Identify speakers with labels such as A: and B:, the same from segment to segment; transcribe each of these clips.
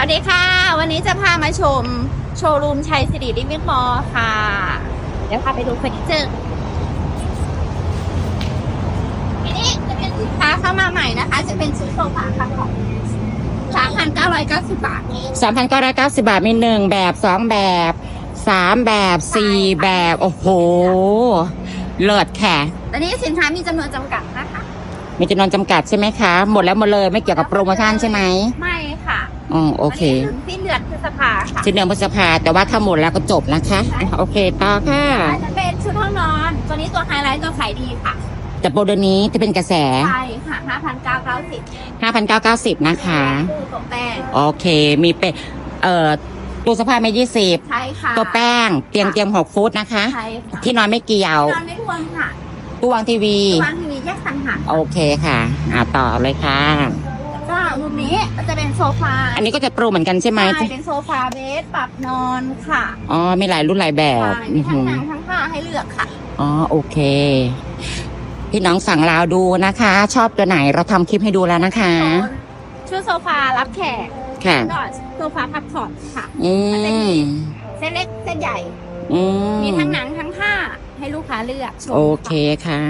A: วัสดีค่ะ วันนี้จะพามาชมโชว์รูมชัยสิริลิฟวิ่งมอลค่ะ เดี๋ยวพาไปดูเฟอร์นิเจอร์อันนี้จะเป็นสินค้าเข้ามาใหม่นะคะ จะเป็นชุดโซฟาค่ะของ3,990บาท
B: 3,990บาทมีหนึ่งแบบสองแบบสามแบบสี่แบบ โอ้โห เลิศค่ะ
A: ตอนนี้สินค้ามีจำนวนจำกัดนะคะ
B: มีจำนวนจำกัดใช่ไหมคะ หมดแล้วหมดเลยไม่เกี่ยวกับโปรโมชั่นใช่ไหม
A: ไม่ค่ะ
B: อ๋อโอเค
A: ตนนี้ถึงสิ้นเดือนพฤษภาค่ะ
B: ชิ้นเดือนพฤษภาแต่ว่าถ้าหมดแล้วก็จบนะคะอะโอเคต่อค่ะ
A: จะเป็นชุดห้องนอน ตัวนี้ตัวไฮไลท์ตัวขายดีค่ะ
B: แต่โปรเดือนนี้จะเป็นกระแส
A: ใช่ค่ะ5,990
B: 5,990นะคะ
A: ตู้ตกแต่ง
B: โอเค มีเป็นเอ่อตู้เสภาไม่ยี่สิบ
A: ใช่ค่ะ
B: ตัวแป้ง เตียงเตียงหกฟุตนะคะ
A: ใช่ค่ะ
B: ที่นอนไม่เกี่ยว
A: นอนไม่รวมค่ะ
B: ตู้วางทีวี
A: วางทีวีแยกต่างหาก
B: โอเคค่ะ อ่าต่อเลยค่ะ
A: แล้วก็ มุมนี้ก็จะเป็นโซฟา
B: อันนี้ก็จะโปรเหมือนกันใช่ไหม
A: ใช่เป็นโซฟาเบสปรับนอนค่ะ
B: อ๋อมีหลายรุ่นหลายแบบ
A: ใช่มี
B: อื้อ
A: ทั้ง
B: หือ
A: หนังทั้งผ้าให้เลือกค่ะ
B: อ๋อโอเค พี่น้องสั่งลาวดูนะคะ ชอบตัวไหนเราทำคลิปให้ดูแล้วนะคะ
A: ชุดโซฟารับแขก
B: ค่ะ
A: ก็โซฟาพักผ่อนค่ะ
B: อืม
A: เส้นเล็กเส้นใหญ่
B: อืม
A: มีทั้งหนังทั้งผ้าให้ลูกค้าเลือกชม
B: โอเคค่ะ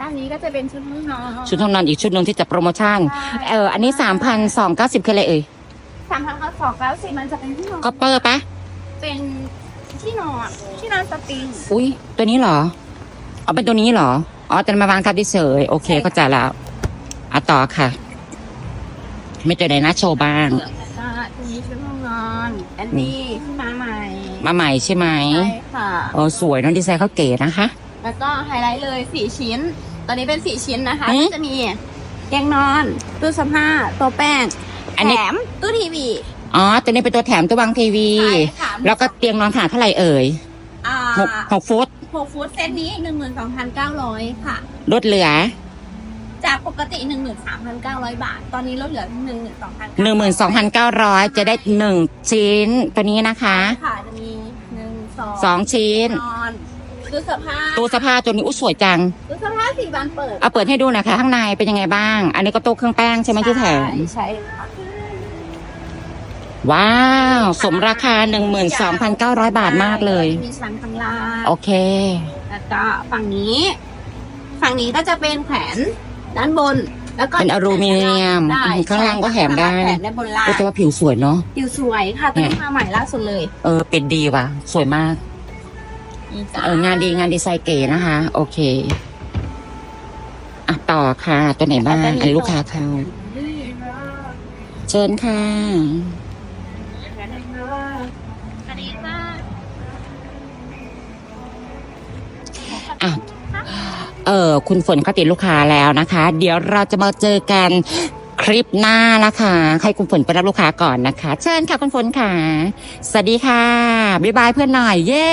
A: ด้านนี้ก็จะเป็นชุดห้องนอน
B: ชุดห้องนอนอีกชุดหนึ่งที่จะโปรโมชั่น เออ อันนี้สามพันสองเก้าสิบคืออะไรเอ่ย
A: สามพันข้อสองแล้วสิมันจะเป็นที่นอน
B: ก็เปอร์ปะ
A: เป็นที่นอนที่นอนสปริง
B: อุ้ยตัวนี้เหรอเอาเป็นตัวนี้เหรอ อ๋อแต่มาวางทับเฉยๆโอเค
A: ใช่ค่ะ
B: เข้าใจแล้วอะต่อค่ะ ไม่ตัวไหนนะโชว์บ้าง
A: อ่าตรงนี้ชุดห้องนอนแอนดี้ที่มาใหม่
B: มาใหม่ใช่ไหม
A: ใช่ค่ะ
B: โอ้สวยเน้องดีไซน์เขาเก๋นะคะ
A: แล้วก็ไฮไลท์เลยสี่ชิ้น ตอนนี้เป็นสี่ชิ้นนะคะ
B: อืม
A: ก็จะมีเตียงนอนตู้เสื้อผ้าตัวแป้ง
B: อันนี้
A: แถมตู้ทีวี
B: อ๋อ ตัวนี้เป็นตัวแถมตัววางทีวี
A: ใช่ค่ะ
B: แล้วก็เตียงนอนขนาดเท่าไหร่เอ่ย
A: อ่า
B: หกหกฟุต
A: หกฟุตเซตนี้หนึ่งหมื่นสองพันเก้าร้อยค่ะ
B: ลดเหลือ
A: จากปกติหนึ่งหมื่นสามพันเก้าร้อยบาท ตอนนี้ลดเหลือหนึ่งหมื่นสองพัน
B: หนึ่งหมื่นสองพันเก้าร้อยจะได้หนึ่งชิ้นตัวนี้นะคะ
A: ค่ะจะมีหนึ่งสอง
B: สองชิ้น
A: นอน ตู้เสื้อผ้า
B: ตู้เสื้อผ้าตัวนี้อุ้ยสวยจัง
A: ตู้เสื้อผ้าสี่บานเปิด
B: เอาเปิดให้ดูหน่อยค่ะข้างในเป็นยังไงบ้าง อันนี้ก็ตู้เครื่องแป้งใช่ไหมที่แถม
A: ใช่ค่ะ
B: ว้าว สมราคา 12,900 บาทมากเลย
A: มีชั้นข้างล่าง
B: โอเค
A: แล้วก็ฝั่งนี้ ฝั่งนี้ก็จะเป็นแขวนด้านบน แล้วก็
B: เป็นอลูมิเนียม
A: ได้
B: ข้างล่างก็แถมได้
A: แถมได้บนล่าง
B: ก็จะว่าผิวสวยเนาะ
A: ผิวสวยค่ะตัวนี้มาใหม่ล่าสุดเลย
B: เออเป็นดีว่ะ สวยมาก
A: นี่จ้ะ
B: เอองานดีงานดีไซน์เก๋นะคะ โอเคอะต่อค่ะ ตัวไหนบ้างอันนี้ลูกค้าเข้าเชิญค่ะ
A: อันนี้ก็
B: อะเออคุณฝนเขาติดลูกค้าแล้วนะคะ เดี๋ยวเราจะมาเจอกันค ลิปหน้านะคะ ให้คุณฝนไปรับลูกค้าก่อนนะคะ เชิญค่ะคุณฝนค่ะ สวัสดีค่ะ บ๊ายบายเพื่อนหน่อย เย้